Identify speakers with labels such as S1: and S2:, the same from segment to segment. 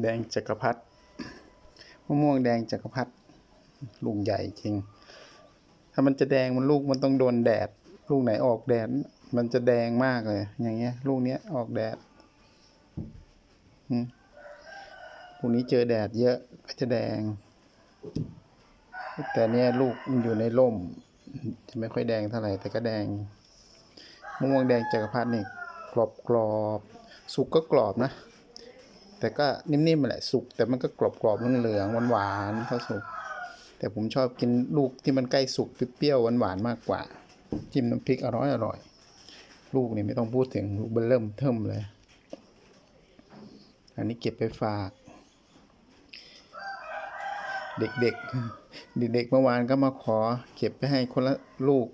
S1: แดงจักรพรรดิมะม่วงแดงจักรพรรดิลูกใหญ่จริง ถ้ามันจะแดงมันลูกมันต้องโดนแดด ลูกไหนออกแดด มันจะแดงมากเลย อย่างเงี้ย ลูกเนี้ยออกแดดอืมลูกนี้เจอแดดเยอะก็จะแดง แต่เนี้ยลูกมันอยู่ในร่ม จะไม่ค่อยแดงเท่าไหร่แต่ก็แดงมะม่วงแดงจักรพรรดินี่กรอบกรอบ สุกก็กรอบนะ แต่ก็นิ่มๆแหละสุก แต่มันก็กรอบๆเหลืองๆหวานๆถ้าสุก แต่ผมชอบกินลูกที่มันใกล้สุกเปรี้ยวๆหวานๆมากกว่า จิ้มน้ำพริกอร่อยอร่อยลูกนี่ไม่ต้องพูดถึงลูกเบลเริ่มเทิมเลย อันนี้เก็บไปฝาก เด็กๆ เด็กๆเมื่อวานก็มาขอ เก็บไปให้คนละลูก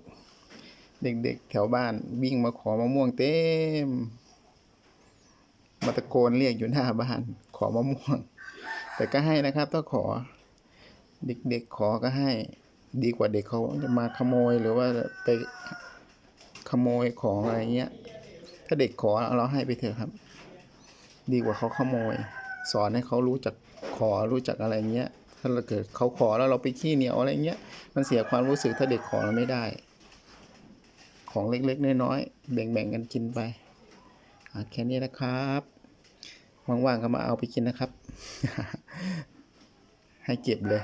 S1: เด็กๆ แถวบ้านวิ่งมาขอมะม่วงเต็ม มาตะโกนเรียกอยู่หน้าบ้าน ขอมะม่วง แต่ก็ให้นะครับถ้าขอ เด็กๆขอก็ให้ ดีกว่าเด็กเขาจะมาขโมยหรือว่าไปขโมยของอะไรเงี้ย ถ้าเด็กขอเราให้ไปเถอะครับ ดีกว่าเขาขโมย สอนให้เขารู้จักขอรู้จักอะไรเงี้ย ถ้าเราเกิดเขาขอแล้วเราไปขี้เหนียวอะไรเงี้ย มันเสียความรู้สึกถ้าเด็กขอเราไม่ได้ ของเล็กๆน้อยๆแบ่งๆกันกินไปแค่นี้นะครับ ว่างๆก็มาเอาไปกินนะครับ ให้เก็บเลย